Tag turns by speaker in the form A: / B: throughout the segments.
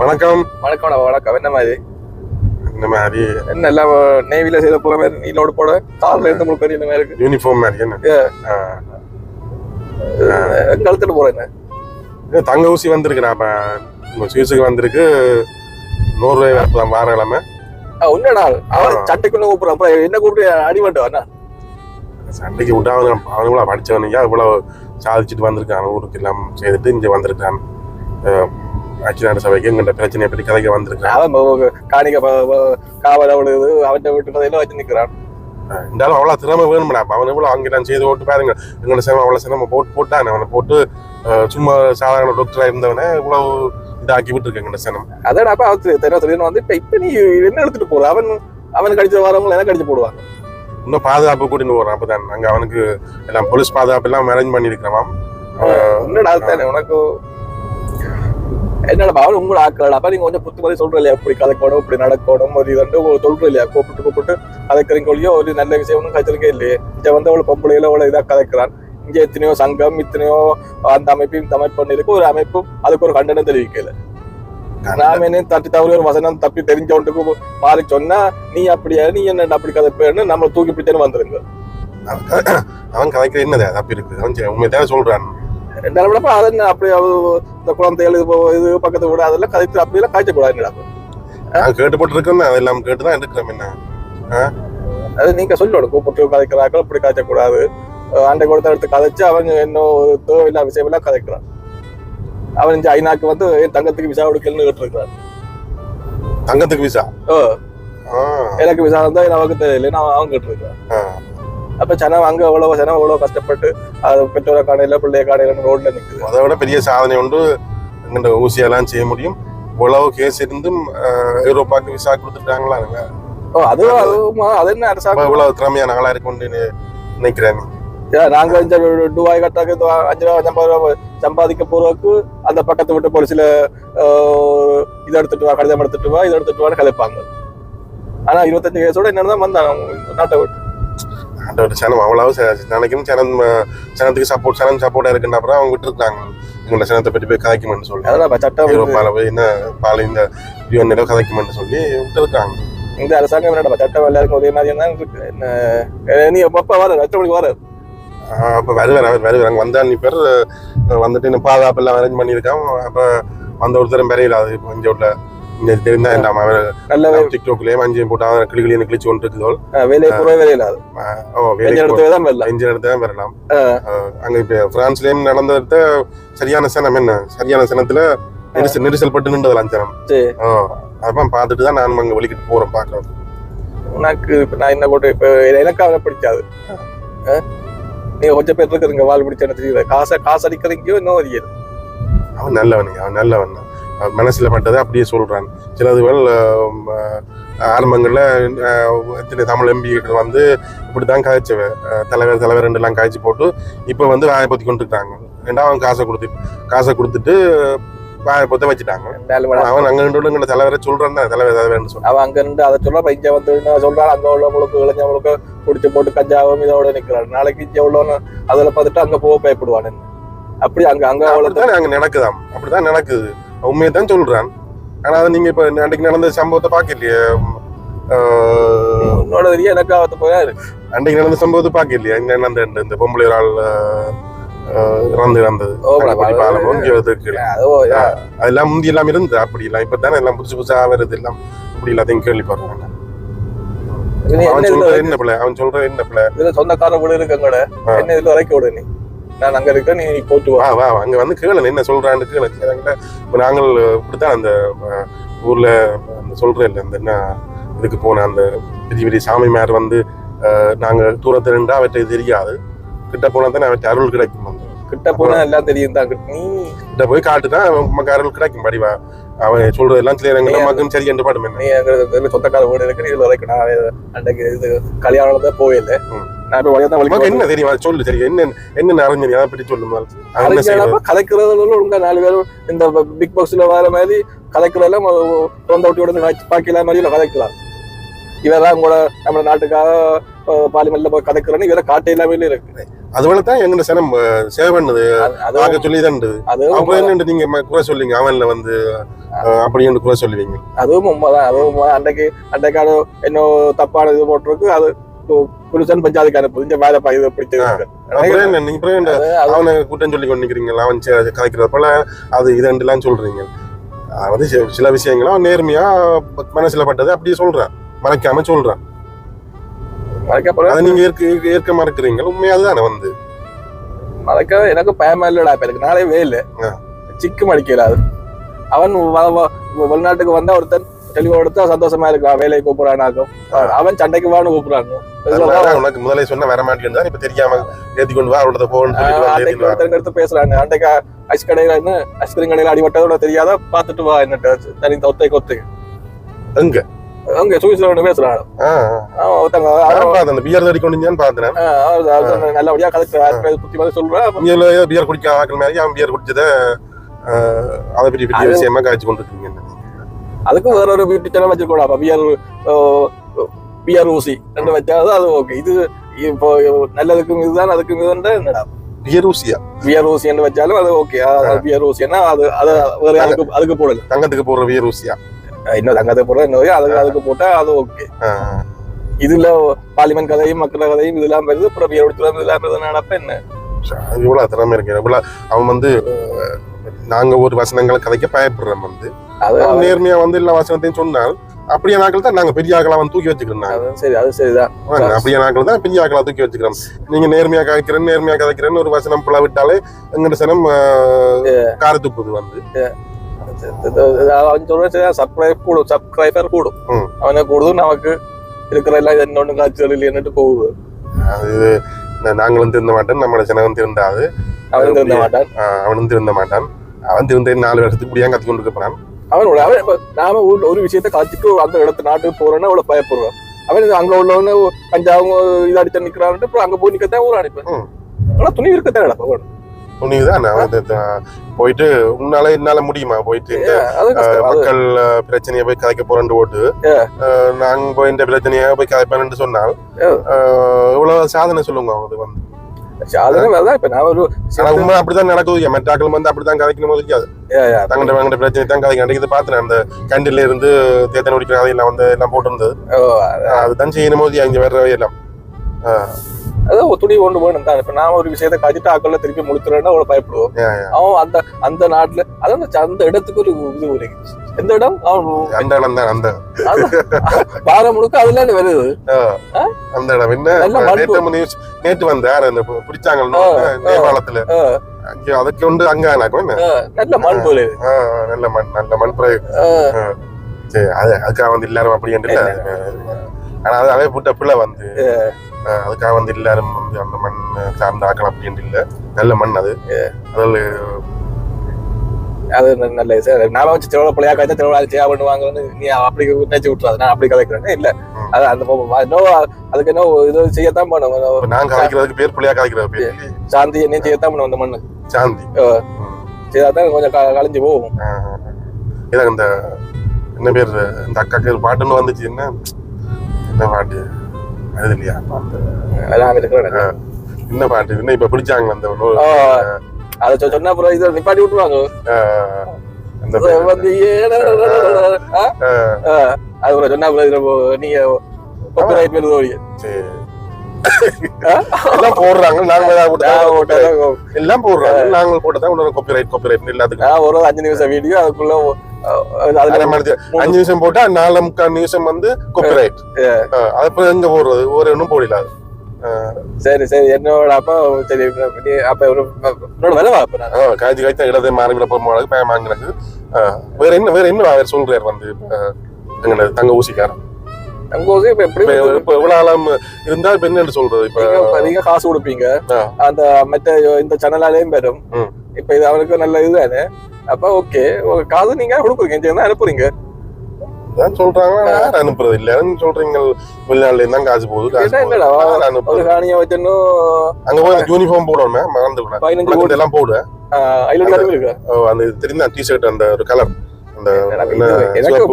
A: வணக்கம்.
B: வணக்கம் வணக்கம். என்ன மாதிரி?
A: இந்த மாதிரி?
B: என்ன எல்லாம் நேவில செய்த போற மாதிரி நீ லோடு போட? கார்ல இருந்து உங்களுக்கு பெரிய இந்த மாதிரி இருக்கு.
A: யூனிஃபார்ம் மாதிரி என்ன?
B: கழுத்துட்டு போறேன்
A: தங்க ஊசி வந்திருக்கு நான் இப்போ சுவிஸுக்கு வந்திருக்கு. நூறுரூவாய் வரலாம் வார கிழமை.
B: உன்னடா அவன். சட்டைக்குள்ள கூப்பிடுறான் அப்புறம் என்ன கூப்பிட்டு அடி மாட்டோம் அண்ணா?
A: சண்டைக்கு விட்டு அவனு அவனுங்களா படித்தவனுங்க இவ்வளோ சாதிச்சுட்டு வந்திருக்கான் ஊருக்கு எல்லாம் செய்துட்டு இங்கே வந்திருக்கான். அச்சிநாடு சபைக்கு எங்கிட்ட பிரச்சனையை பற்றி கதைக்க வந்திருக்கான்
B: அவன் காணிக்க காவல் அவளுது அவன் வீட்டு கதையில வச்சு நிக்கிறான்?
A: இருந்தாலும் அவ்வளோ திறமை வேணும்டா. அவன் இவ்வளோ அங்கே நான் செய்து ஓட்டு பாருங்க. எங்களோட சிரமம் அவ்வளோ சிரமம் போட்டு போட்டான். அவனை போட்டு சும்மா சாதாரண டாக்டராக இருந்தவனை இவ்வளோ இதாக்கி விட்டுருக்கு எங்களோட சினம்
B: அதான் அப்ப அவன் தெரியும் வந்து இப்ப இப்ப நீ என்ன எடுத்துட்டு போற? அவன் அவனுக்கு அடிச்ச வரவங்க என்ன கடிச்சு போடுவாங்க?
A: இன்னும் பாதுகாப்பு கூட்டின்னு போகிறான் அப்போ தான் அங்கே அவனுக்கு எல்லாம் போலீஸ் பாதுகாப்பு எல்லாம் அரேஞ்ச் பண்ணியிருக்கிறான்
B: என்னடா தானே உனக்கு என்னடா அவன் உங்களை ஆக்கலடா. அப்ப நீங்க கொஞ்சம் புத்து மாதிரி சொல்ற இல்லையா? இப்படி கதைக்கணும் இப்படி நடக்கணும் ஒரு இது சொல்ற இல்லையா? கூப்பிட்டு கூப்பிட்டு கதைக்கிறீங்க ஒழியோ ஒரு நல்ல விஷயம் ஒன்றும் கதைச்சிருக்கே இல்லையே. இங்க வந்து அவளை பொம்பளையில அவ்வளவு இதா கதைக்கிறான். இங்க எத்தனையோ சங்கம் இத்தனையோ அந்த அமைப்பையும் இந்த அமைப்பு பண்ணிருக்கு ஒரு அமைப்பு அதுக்கு ஒரு கண்டனம் தெரிவிக்கல. நாம என்ன தவறி ஒரு வசனம் தப்பி தெரிஞ்சவனுக்கு மாறி சொன்னா நீ அப்படியா நீ என்ன அப்படி கதைப்பேன்னு நம்மளை தூக்கி பிடிச்சேன்னு வந்துருங்க.
A: அவன் கதைக்கிற என்னது? தப்பி இருக்கு. அவன் சரி, உண்மை சொல்றான்.
B: நிலப்படப்ப அது என்ன அப்படி இந்த குழந்தைகள் இது இது பக்கத்து வீடு அதெல்லாம் கதைத்து அப்படியெல்லாம் காய்ச்சக்கூடாது
A: நான் கேட்டு போட்டு இருக்கேன் அதெல்லாம் கேட்டு தான் எடுக்கிறோம் என்ன
B: அது நீங்க சொல்லணும் கூப்பிட்டு கதைக்கிறார்கள் இப்படி காய்ச்சக்கூடாது. அண்டை கொடுத்த எடுத்து கதைச்சு அவங்க இன்னும் தேவையில்லா விஷயம் எல்லாம் கதைக்கிறான். அவன் இந்த ஐநாக்கு வந்து என் தங்கத்துக்கு விசா கொடுக்கலன்னு கேட்டுருக்கிறான்.
A: தங்கத்துக்கு விசா?
B: ஓ எனக்கு விசா இருந்தா நமக்கு தெரியலன்னு அவன் கேட்டுருக்கான்
A: ஆ.
B: அப்ப சனம் அங்க எவ்வளவு சனம் எவ்வளவு கஷ்டப்பட்டு அது பெற்றோரை காணையில பிள்ளைய காணையில ரோட்ல நிக்குது.
A: அதை விட பெரிய சாதனை உண்டு எங்கிட்ட ஊசியெல்லாம் செய்ய முடியும். இவ்வளவு கேஸ் இருந்தும் அஹ், ஐரோப்பாக்கு விசா கொடுத்துட்டாங்களா
B: ஓ அது அது- என்ன அரசாங்கம்?
A: இவ்வளவு திறமையான ஆளா இருக்கும்னு நினைக்கிறேன்.
B: நாங்க இந்த ரூபாய் கட்டாக்கு இந்த அஞ்சு ரூபா ஐம்பது ரூபா சம்பாதிக்க போறதுக்கு அந்த பக்கத்து விட்டு போலீஸ்ல ஆஹ், இதை எடுத்துட்டு வா கடிதம் எடுத்துட்டு வா இதை எடுத்துட்டு வான்னு கதைப்பாங்க. ஆனா இருபத்தஞ்சு வயசோட என்னதான் வந்தாங்க இந்த நாட்டை விட்டு.
A: அந்த சனம் அவ்வளவு நினைக்கணும். சனம் சனத்துக்கு சப்போர்ட் சனம் சப்போர்ட்டா இருக்குன்ற அப்புறம் அவங்க விட்டுருக்காங்க. எங்களோட சனத்தை பற்றி போய் கதைக்குமென்னு சொல்லி.
B: அதெல்லாம் சட்டம்
A: ஐரோப்பால போய் என்ன பால் இந்த யூஎன்ல கதைக்குமென்னு சொல்லி விட்டுருக்காங்க.
B: இந்த அரசாங்கம் என்னடா சட்டம் எல்லாருக்கும் ஒரே மாதிரி தான் நீ எப்ப வர எத்தனை மணிக்கு வர?
A: அப்ப வருவார் அவர் வருவார் அங்கே வந்தா நீ பேர் வந்துட்டு இன்னும் பாதுகாப்பு எல்லாம் அரேஞ்ச் பண்ணியிருக்கான் அப்ப வந்த ஒருத்தரும் பெறையில அது இங்கே உள்ள இங்க தெரிந்தா என்ன அவர்
B: நல்ல வே-
A: டிக்டாக்லயே மஞ்சள் போட்டு அவன் கிளி கிளின்னு கிழிச்சு கொண்டு இருக்குதோல்
B: வேலையை புற வேலையில
A: ஓ
B: எடுத்து தான் வரல
A: இன்ஜின் எடுத்து தான் வரலாம். அங்க இப்ப பிரான்ஸ்லயும் நடந்தத சரியான சனம் என்ன? சரியான சனத்துல நெரிசல் நெரிசல் பட்டு நின்றது லஞ்சனம். அதான் பார்த்துட்டு தான் நான் அங்க வெளிக்கிட்டு போறேன் பார்க்கறது
B: உனக்கு இப்ப நான் என்ன போட்டு இப்ப எனக்கு அவனை பிடிக்காது. நீங்க கொஞ்சம் பேர் இருக்குதுங்க வாழ் பிடிச்ச என்ன காசை காசு அடிக்கிறீங்கயோ இன்னும்
A: அவன் நல்லவனுங்க அவன் நல்லவன் தான். மனசுல பட்டதை அப்படியே சொல்றான் சிலதுகள் ஆரம்பங்கள்ல ஆஹ், எத்தனை தமிழ் எம்பிகள் வந்து இப்படித்தான் காய்ச்சவ ஆஹ், தலைவர் தலைவர் ரெண்டு எல்லாம் காய்ச்சி போட்டு இப்ப வந்து வாயை பத்தி கொண்டு இருக்காங்க ஏன்னா அவன் காசை கொடுத்து காசை கொடுத்துட்டு வாயை பொத்த வச்சுட்டாங்க. அவன் அங்க ரெண்டு உள்ள தலைவரை சொல்றான் தான் தலைவர் தலைவர்னு சொல்றான்.
B: அவன் அங்க இருந்து அதை சொல்ல இங்க வந்து என்ன சொல்றான் அங்க உள்ளவங்களுக்கு இளைஞர்களுக்கு குடிச்சு போட்டு கஞ்சாவும் இதோட நிக்கிறான் நாளைக்கு இங்க உள்ளவன அதில் பார்த்துட்டு அங்க போக பயப்படுவான் அப்படி அங்க அங்க
A: அப்படித்தான் அங்க நடக்குதாம். அப்படிதான் நடக்குது. உண்மையை தான் சொல்றான். ஆனா அது நீங்க இப்ப அன்றைக்கு நடந்த சம்பவத்தை பாக்கலையே ஆஹ்,
B: உன்னோட எனக்கு ஆபத்து போயா? இருக்கு
A: அன்றைக்கு நடந்த சம்பவத்தை பாக்கலையா இங்க நடந்த இந்த- பொம்பளை ஒரு ஆள் இறந்து இறந்தது. அதெல்லாம் முந்தி எல்லாம் இருந்து அப்படி எல்லாம் இப்ப எல்லாம் புதுசு புதுசா வருது எல்லாம். அப்படி எல்லாத்தையும் கேள்விப்படுறாங்க அவன்
B: என்ன
A: சொல்ற என்ன பிள்ளை? அவன் சொல்ற என்ன பிள்ளை?
B: இதுல சொந்தக்கார வீடு இருக்கு
A: ஆ.
B: என்ன இதுல இறக்கி விடு நீ. நான் அங்க இருக்கேன் நீ போட்டு வா.
A: வா அங்க வந்து கேளு என்ன சொல்றான்னு கேளு? இப்ப நாங்கள் இப்படித்தான் அந்த ஊர்ல அந்த சொல்றேன் இல்ல அந்த என்ன இதுக்கு போன அந்த பெரிய பெரிய சாமிமார் வந்து அஹ், நாங்க தூரத்துல நின்றா அவற்றை தெரியாது. கிட்ட போனா தானே அவற்றை அருள் கிடைக்கும் வந்து
B: கிட்ட போனா எல்லாம் தெரியும் தான் நீ
A: கிட்ட போய் காட்டுதான் நமக்கு அருள் கிடைக்கும். படிவா அவன் சொல்றதெல்லாம் கிளியர் எங்க
B: நீ-
A: நமக்கும் சரி என்று பாடும் என்ன
B: நீ அங்க இதுல சொந்தக்கார வீடு இருக்கு நீ இதுல இறக்கி நான் அன்றைக்கு இது கல்யாணம் தான் போயில்ல. நான் இப்ப வழியா தான்
A: உனக்கு
B: வலிக்கு
A: என்ன தெரியும்? அதை சொல்லு சரி என்ன என்ன அறிஞர் அதை பற்றி சொல்லு முதல்ல.
B: கலைக்கிறதுல உங்க நாலு பேரும் இந்த பிக் பாக்ஸ்ல வர மாதிரி கலைக்கிறதெல்லாம் சொந்த ஒட்டி உடனே பாக்கலாம் மாதிரி கதைக்கலாம் இவரெல்லாம் கூட நம்ம நாட்டுக்காக பார்லிமெண்ட்ல போய் கதைக்கிறோன்னு இவரை காட்டு இல்லாம இருக்கு.
A: அதுவரை தான் எங்க சனம் சேவ் பண்ணுது சொல்லி தான் என்ன நீங்க குறை சொல்லுவீங்க? அவன்ல வந்து அஹ், அப்படி என்று குறை சொல்லுவீங்க.
B: அதுவும் உண்மைதான். அதுவும் உண்மைதான். அன்றைக்கு அன்றைக்கான என்ன தப்பான இது போட்டிருக்கு. அது புருஷன் பஞ்சாயத்துக்கு அனுப்புது இந்த வேலை இது பிடிச்சது
A: அவனை குற்றம் சொல்லி கொண்டிருக்கிறீங்க அவன் கதைக்கிறது போல அது இதெல்லாம் சொல்றீங்க. அதாவது சி- சில விஷயங்களும் அவன் நேர்மையா மனசுல பட்டது அப்படியே சொல்றான். மறைக்காம சொல்றான். அதை நீங்க ஏற்க ஏற்க- மறக்கிறீங்க. உண்மையா அதுதானே வந்து?
B: மறைக்க எனக்கு பயமா இல்லடா இப்ப எனக்கு நாளே வேலை. சிக்கு மடிக்கல அது. அவன் வெளிநாட்டுக்கு வந்தா ஒருத்தன் தெளிவா எடுத்தா சந்தோஷமா இருக்கான் வேலையை கூப்பிடுறானாக்கும் அவன் சண்டைக்கு வான்னு கூப்பிடுறாங்க
A: உனக்கு முதல்ல சொன்ன வர மாட்டேன்னு தான் இப்ப தெரியாம ஏத்தி கொண்டு வா அவளோட.
B: ஒருத்தன் எடுத்து பேசுறாங்க. அன்றைக்கு ஐஸ் கடையில என்ன? ஐஸ்கிரீம் கடையில அடிபட்டதோட தெரியாத பாத்துட்டு வா என்னட்டு. தனி ஒத்தை கொத்து.
A: எங்க?
B: அங்க சுவிஸ்ல ஒண்ணு பேசுறாங்க. ஒருத்தங்க
A: பியர் தடி கொண்டு
B: அவன் நல்லபடியா கதைச்சு புத்தி மாதிரி சொல்றான்
A: பியர் குடிக்க ஆக்கள் மாதிரி அவன் பியர் குடிச்சத அதை பெரிய பெரிய விஷயமா காய்ச்சி கொண்டு இருக்கீங்க
B: அதுக்கும் வேற ஒரு பியூட்டி சேனல் வச்சிருக்கோம் பியர் பியர் ஊசி ரெண்டு வச்சாதான் அது ஓகே இது இப்போ நல்லதுக்கும் இதுதான் அதுக்கும் இதுதான் என்னடா? ஊசி என்று வச்சாலும் அது ஓகே பியர் ஊசின்னா அது அது வேற அதுக்கு அதுக்கு போடல.
A: தங்கத்துக்கு போடுற பியர் ஊசியா
B: இன்னும் தங்கத்தை போட இன்னும் அதுக்கு அதுக்கு போட்டா அது ஓகே இதுல பார்லிமெண்ட் கதையும் மக்கள் கதையும் இதெல்லாம் வருது. அப்புறம் பியர் எடுத்துலாம் இதெல்லாம் நடப்ப என்ன?
A: இவ்வளவு திறமை இருக்கு இவ்வளவு அவன் வந்து நாங்க ஒரு வசனங்களை கதைக்க பயப்படுறோம் வந்து. நேர்மையா வந்து எல்லா வசனத்தையும் சொன்னால் அப்படியே நாட்கள் தான் நாங்க பெரிய ஆக்களா அவன் தூக்கி வச்சுக்கிறோம்
B: சரி அது சரிதான்.
A: அப்படியே நாட்கள் தான் பெரிய ஆக்களா தூக்கி வச்சுக்கிறோம். நீங்க நேர்மையா கதைக்கிறேன் நேர்மையா கதைக்கிறேன்னு ஒரு வசனம் புல விட்டாலே எங்கட சனம் கார துப்புது வந்து.
B: அவன் சொல்ற சப்ஸ்கிரைப் கூடும். சப்ஸ்கிரைபர் கூடும். அவனை கூடுது நமக்கு இருக்கிற எல்லாம் என்னொன்னு காய்ச்சல் இல்லைன்னுட்டு போகுது.
A: அது நாங்களும் திருந்த மாட்டோம். நம்மளோட ஜனகம் திருந்தாது.
B: அவன் திருந்த மாட்டான்.
A: அவனும் திருந்த மாட்டான். அவன் திருந்த நாலு வருஷத்துக்கு இப்படியா கத்தி கொண்டு
B: அவனோட அவன் இப்ப நாம ஊர்ல ஒரு விஷயத்த காய்ச்சிட்டு அந்த இடத்து நாட்டுக்கு போறோன்னா அவ்வளவு பயப்படுறான் அவன் அங்க உள்ளவன கஞ்சாவும் இது அடிச்சு நிக்கிறான்ட்டு அப்புறம் அங்க போய் நிக்கத்தான் ஊர் அனுப்பேன்
A: ம்.
B: ஆனா துணி இருக்கத்தான் நடப்பேன்
A: துணிவுதான் நான் வந்து த- போயிட்டு உன்னால என்னால முடியுமா? போயிட்டு இந்த மக்கள் பிரச்சனையை போய் கதைக்க
B: Yeah.
A: அஹ், நாங்க போய் இந்த பிரச்சனையை போய் கதைப்பேன்னு சொன்னால் இவ்வளவு சாதனை சொல்லுங்க அது வந்து.
B: வேறதான் இப்ப நான் ஒரு
A: ஆனா உண்மை அப்படித்தான் நடக்குது மெட்டாக்கள் வந்து அப்படித்தான் கதைக்கணும் போது இருக்காது தங்கட வாங்கிட்ட பிரச்சனை தான் கதைக்க அன்றைக்கு பார்த்தேன் அந்த கண்டில இருந்து தேத்தனை குடிக்கிற கதையெல்லாம் வந்து எல்லாம் போட்டிருந்தது அதுதான் செய்யணும் போது அங்க வர்ற எல்லாம்
B: அதான் ஒரு துணி ஒண்ணு வேணும் தான் இப்ப நான் ஒரு விஷயத்த காய்ச்சிட்டு ஆக்கள்ல திருப்பி முடிச்சுறேன்னா அவ்வளவு பயப்படுவோம். அவன் அந்த அந்த நாட்டுல அதான் அந்த- இடத்துக்கு ஒரு இது ஒரு எந்த இடம்? அவன்
A: அந்த இடம் தான் அந்த.
B: பாரம் முழுக்க அதுல வருது.
A: அந்த இடம். என்ன? நியூஸ் நேற்று வந்தார் அந்த பிடிச்சாங்க
B: ஆ,
A: நேபாளத்துல. அதுக்கு உண்டு அங்க
B: நல்ல மண் போல.
A: நல்ல மண் நல்ல மண் பிரயோகம் சரி அது அதுக்காக வந்து எல்லாரும் அப்படி என்று. ஆனா அது அதே புட்ட பிள்ளை வந்து. அதுக்காக வந்து எல்லாரும் வந்து அந்த மண் சார்ந்த ஆக்கலாம் அப்படின்னு இல்ல. நல்ல மண் அது. அதில்
B: அது ந- நல்ல சார் நாம வச்சு திருவிழா பிள்ளையா காய்ச்சா திருவிழா செய்யா பண்ணுவாங்கன்னு நீ அப்படி நினைச்சு விட்டுறாது. நான் அப்படி கதைக்கிறேன் இல்ல. அது அந்த இன்னும் அதுக்கு என்ன இது செய்யத்தான் பண்ணுவோம்
A: நான் கலைக்கிறதுக்கு பேர் பிள்ளையா கலைக்கிற பேர்
B: சாந்தி என்ன செய்யத்தான் பண்ணுவோம் அந்த மண்ணுக்கு
A: சாந்தி.
B: செய்யாதான் கொஞ்சம் கலைஞ்சு போகும்.
A: இதான் இந்த என்ன பேர் இந்த அக்காக்கு ஒரு பாட்டுன்னு வந்துச்சு. என்ன? என்ன பாட்டு? பாட்டு
B: நான் இருக்கிறேன்
A: என்ன பாட்டு? என்ன இப்ப பிடிச்சாங்க அந்த ஒரு-
B: அதை சொன்னா அப்புறம் இதை நிப்பாட்டி விட்டுருவாங்க. அது அப்புறம் சொன்னா அப்புறம் நீங்க.
A: சரி.
B: ஆ?
A: எல்லாம் போடுறாங்க. நாங்க. எல்லாம் போடுறாங்க. நாங்கள் போட்டதான் காப்பிரைட் காப்பிரைட் எல்லாத்துக்கும்
B: ஒரு அஞ்சு நிமிஷம் வீடியோ அதுக்குள்ள
A: அஞ்சு நிமிஷம் போட்டா நாலு முக்கால் நிமிஷம் வந்து காப்பிரைட் அப்புறம் எங்க போடுறது? ஒரு ஒன்றும் போடல அது. ஆ,
B: சரி சரி. என்னோட அப்பா சரி அப்ப என்னோட வேலை அப்ப
A: காய்ச்சி காய்ச்சி இடத்தை மாறி விட போகும்போது பயமாங்க எனக்கு ஆ, வேற என்ன வேற என்ன அவர் சொல்றாரு வந்து எங்களோட தங்க ஊசிக்காரன்?
B: வந்து இப்ப எப்படி
A: இப்ப இவ்வளவு ஆழம் இருந்தா இப்ப என்ன சொல்றது. இப்ப
B: நீங்க இப்ப காசு கொடுப்பீங்க. அந்த மத்த இந்த சேனலாலையும் பெறும்
A: ம்.
B: இப்ப இது அவனுக்கு நல்ல இதுதானே அப்ப ஓகே. காசு நீங்க கொடுக்குறீங்க. சரி, தான் அனுப்புறீங்க.
A: அதான் சொல்றாங்க யார் அனுப்புறது இல்ல சொல்றீங்க. வெளிநாட்டுல இருந்தா காசு போகுது. அனுப்புறது.
B: காணிய வச்சனும்
A: அங்க போய் யூனிஃபார்ம் போடணுமே. மறந்து விட
B: பதினஞ்சு கோடி.
A: உனக்கு எல்லாம் போடு
B: ஐநூறு இருக்கு.
A: ஓ, அந்த டிஷர்ட் அந்த ஒரு கலர் அந்த
B: எனக்கு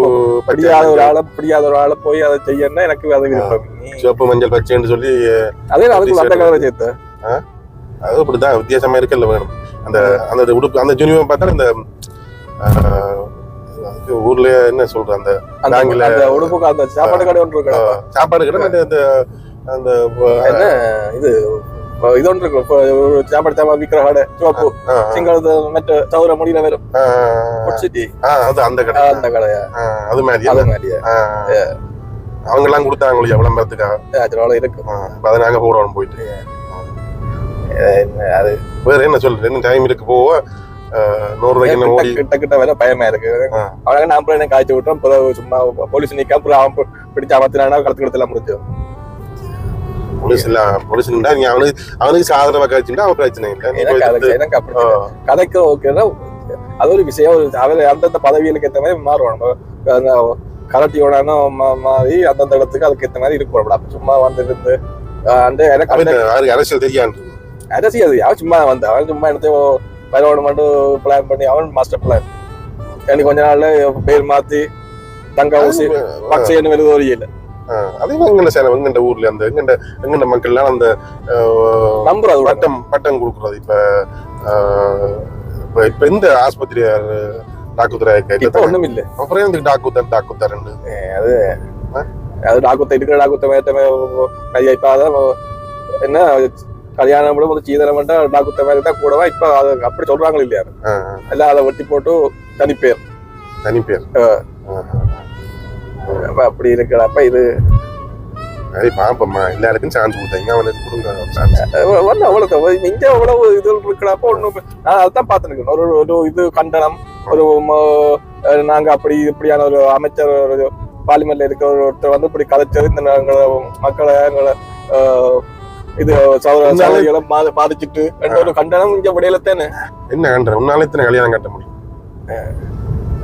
B: பிடியாத ஒரு ஆளை பிடியாத ஒரு ஆளை போய் அதை செய்யணும்னா எனக்கு அது விருப்பம்.
A: சிவப்பு மஞ்சள் பச்சைன்னு சொல்லி
B: அதே அதுக்கு அந்த. கலரை சேர்த்து?
A: அது அப்படிதான் வித்தியாசமா இருக்கல வேணும். அந்த அந்த உடுப்பு அந்த ஜுனிவம் பார்த்தா இந்த ஊர்ல என்ன சொல்ற அந்த
B: உடுப்புக்கு அந்த சாப்பாடு கடை ஒன்று
A: சாப்பாடு கடை அந்த அந்த
B: இது சிங்களத்து மற்ற தவிர முடியல வரும்
A: ஆஹ்,
B: சிட்டி
A: ஆஹ், அது அந்த கடை
B: அந்த கடையா
A: அது மாதிரி
B: அது மாதிரியா
A: அவங்க எல்லாம் கொடுத்தாங்க இல்லையா விளம்பரத்துக்காக
B: அதனால இருக்கு
A: ஆஹ், இப்ப அதை நாங்க போடணும் போயிட்டு
B: அது
A: வேற என்ன சொல்றது என்ன டைம் இருக்கு ஆஹ், நூறு ரூபாய்க்கு
B: கிட்ட- கிட்ட வேற பயமா இருக்கு
A: ஆ.
B: அவனுக்கு நான் அப்புறம் என்ன காய்ச்சி விட்டோம் பிறகு சும்மா போலீஸ் நிக்க அப்புறம் அவன் பிடிச்சு அமர்த்தினானா கடத்து கடத்தலாம் முடிஞ்சு
A: இருந்தா நீ அவனுக்கு அவனுக்கு சாதனமா கழிச்சுட்டா அவன் பிரச்சனை இல்லை.
B: எனக்கு அப்படி கதைக்கு ஓகேன்னா அது ஒரு விஷயம். ஒரு அவர் அந்தந்த பதவிகளுக்கு ஏற்ற மாதிரி அந்த கலட்டியோட மாதிரி அந்தந்த இடத்துக்கு அதுக்கு ஏற்ற மாதிரி இருக்கும் அப்ப சும்மா வந்து இருந்து
A: அரசியல் தெரியாது.
B: அரசியல் அவன் சும்மா வந்தான் அவன் சும்மா எடுத்து மட்டும் பிளான் பண்ணி அவன் மாஸ்டர் பிளான் எனக்கு கொஞ்ச நாள்ல பேர் மாத்தி தங்க ஊசி பக்ஷன்னு வருது ஒரு இல்லை
A: அதே எங்கண்ட சேனம் எங்கண்ட ஊர்ல அந்த எங்கண்ட எங்கண்ட மக்கள்லாம் அந்த
B: நம்புறது.
A: பட்டம் பட்டம் கொடுக்குறது. இப்ப இப்ப இப்ப இந்த ஆஸ்பத்திரி டாக்குத்தர
B: இப்ப ஒண்ணும் இல்ல
A: அப்புறம் எதுக்கு டாக்குத்தர் டாக்குத்தரண்டு
B: அது டாக்குத்த இருக்கிற டாக்குத்த இப்ப அதான் என்ன கல்யாணம் விட முதல் சீதனம் மட்டும் டாக்குத்த மாதிரி தான் கூடவா? இப்ப அது அப்படி சொல்றாங்க இல்லையா? எல்லாம் அதை வெட்டி போட்டு தனிப்பேர்.
A: தனி பேர்
B: அப்ப அப்படி இருக்கிற அப்ப இது.
A: அது பாப்பம்மா எல்லாருக்கும் சான்ஸ் கொடுத்தாங்க அவனுக்கு கொடுங்க சான்ஸ்
B: வந்து அவ்வளவு இங்க அவ்வளவு இது இருக்கிறப்ப நான் அதான் பார்த்துருக்கேன். ஒரு ஒரு இது கண்டனம் ஒரு ம- அஹ் நாங்க அப்படி இப்படியான ஒரு அமைச்சர் ஒரு பார்லிமெண்ட்ல இருக்கிற ஒரு ஒருத்தர் வந்து இப்படி கதைச்சது இந்த எங்களை மக்களை எங்களை இது பா- பாதிச்சிட்டு ஒரு கண்டனம் இங்க விடையில தானே
A: என்ன கண்ட உன்னால இத்தனை கல்யாணம் கட்ட முடியும்.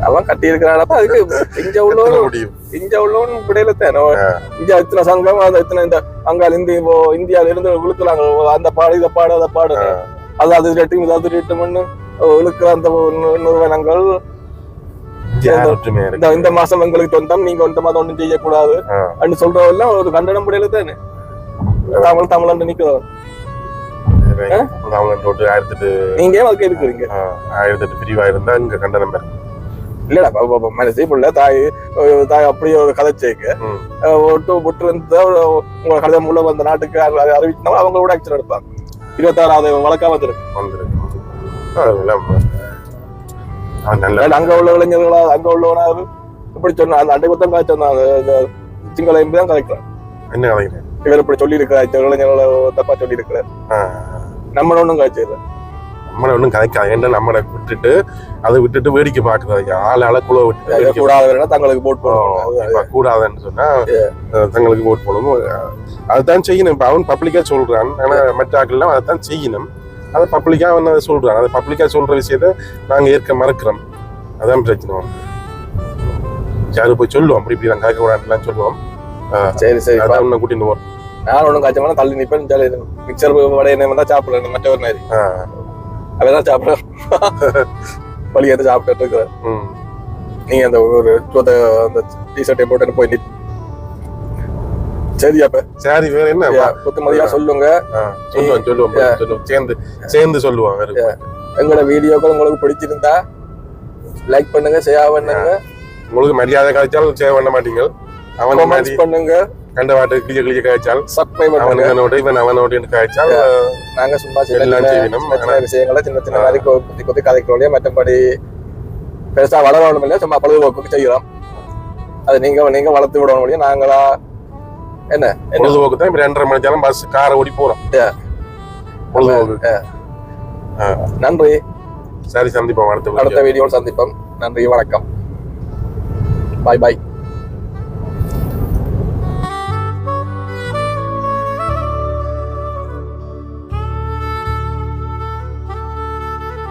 B: அவன் கட்டி இருக்கிறானப்ப அதுக்கு இங்க உள்ளவன் இங்க உள்ளவன் விடையில தானே. இங்க இத்தனை சங்கம் அது இத்தனை இந்த அங்கால இப்போ இந்தியால இருந்து இழுக்கிறாங்க அந்த பாடு இதை பாடு அதை பாடு. அது அது ரெட்டும் இது அது ரெட்டும்னு இழுக்கிற அந்த நிறுவனங்கள் இந்த இந்த மாசம் எங்களுக்கு சொந்தம் நீங்க இந்த மாதம் ஒண்ணும் செய்யக்கூடாது. அப்படின்னு சொல்றவெல்லாம் ஒரு கண்டனம் முடியல தானே. தமிழ் தமிழ்
A: எட்டு
B: நீங்க இருக்கிறீங்க
A: ஆயிரத்தி எட்டு பிரிவா இருந்தா இங்க கண்டனம் பெறும்
B: இல்லடா மனசே புள்ள தாய் தாய் அப்படியே ஒரு கதை சேர்க்க
A: ம்.
B: ஒட்டு புட்டு இருந்தா உங்க கதை மூலம் அந்த நாட்டுக்கு அறி- அறிவிச்சா அவங்களோட ஆக்சன் எடுப்பாங்க. இருபத்தாறாவது வழக்கா வந்துருக்கு.
A: வந்திருக்கு.
B: அங்க உள்ள இளைஞர்களா அங்க உள்ளவனாவது இப்படி சொன்னா அந்த அண்டை குத்தம் காய்ச்சி சிங்கள எம்பி தான் கதைக்கிறான்.
A: என்ன கலைஞர்
B: இவர் இப்படி சொல்லி இருக்கிறார் இளைஞர்களை தப்பா சொல்லி இருக்கிறார் நம்ம ஒண்ணும் காய்ச்சி இல்லை
A: நம்மளை ஒன்றும் கதைக்காது ஏன்னா நம்மளை விட்டுட்டு அதை விட்டுட்டு வேடிக்கை பார்க்குறது ஆள் ஆள குழுவை விட்டு
B: கூடாதவர்னா தங்களுக்கு போட்
A: இப்ப கூடாதுன்னு சொன்னா அஹ், தங்களுக்கு போடணும். அஹ், அதுதான் செய்யணும். இப்ப அவன் பப்ளிக்கா சொல்றான். ஆனா மற்ற ஆட்கள்லாம் அதைத்தான் செய்யணும். அதை பப்ளிக்கா அவன் அதை சொல்றான். அதை பப்ளிக்கா சொல்ற விஷயத்த நாங்க ஏற்க மறக்கிறோம். அதான் பிரச்சனை. வந்து யாரு போய் சொல்லுவோம் அப்படி இப்படி நான் கேட்க கூடாதுலாம் சொல்லுவோம்
B: சரி சரி.
A: அதான் உன்னை கூட்டிட்டு போறோம்.
B: நான் ஒண்ணும் காய்ச்சமான தள்ளி நிப்பேன். மிக்சர் வடைய என்ன தான் சாப்பிடல மற்றவர் மாதிரி.
A: ஆஹ்,
B: அவதான் சாப்பிட வழி எடுத்து சாப்பிட்டு இருக்கிறார். நீங்க அந்த ஒரு அந்த டிஷர்ட்டை போட்டு போய் நிப் சரி அப்ப.
A: சரி வேற என்ன?
B: புத்துமதியா சொல்லுங்க.
A: சொல்லுவோம் சொல்லுவோம். சேர்ந்து சேர்ந்து சொல்லுவோம் வேற
B: எங்களோட வீடியோக்கள் உங்களுக்கு பிடிச்சிருந்தா லைக் பண்ணுங்க ஷேர் பண்ணுங்க.
A: உங்களுக்கு மரியாதை காய்ச்சால் சேவ் பண்ண மாட்டீங்க. அவன்
B: பண்ணுங்க.
A: கண்ட வாட்டு கிளிய கிளிய காய்ச்சால்
B: சப்ஸ்கிரைப்
A: அவன்
B: பண்ணுங்க.
A: இவனோட இவன் அவனோட காய்ச்சால்
B: நாங்க சும்மா
A: எல்லாம் செய்யணும்.
B: விஷயங்களை சின்ன சின்ன மாதிரி கொ- குத்தி குத்தி கதைக்கிறோம் மற்றபடி பெருசா வளரணும் இல்லையா? சும்மா பொழுதுபோக்குக்கு செய்யலாம் அது நீங்க நீங்க வளர்த்து விடணும் முடியும் நாங்களா என்ன?
A: பொழுதுபோக்கு தான் இப்ப ரெண்டரை மணிச்சாலும் பஸ் காரை ஓடி போறோம். பொழுதுபோக்கு.
B: நன்றி.
A: சரி சந்திப்போம். அடுத்த
B: அடுத்த வீடியோவில். சந்திப்போம். நன்றி வணக்கம். பாய் பாய்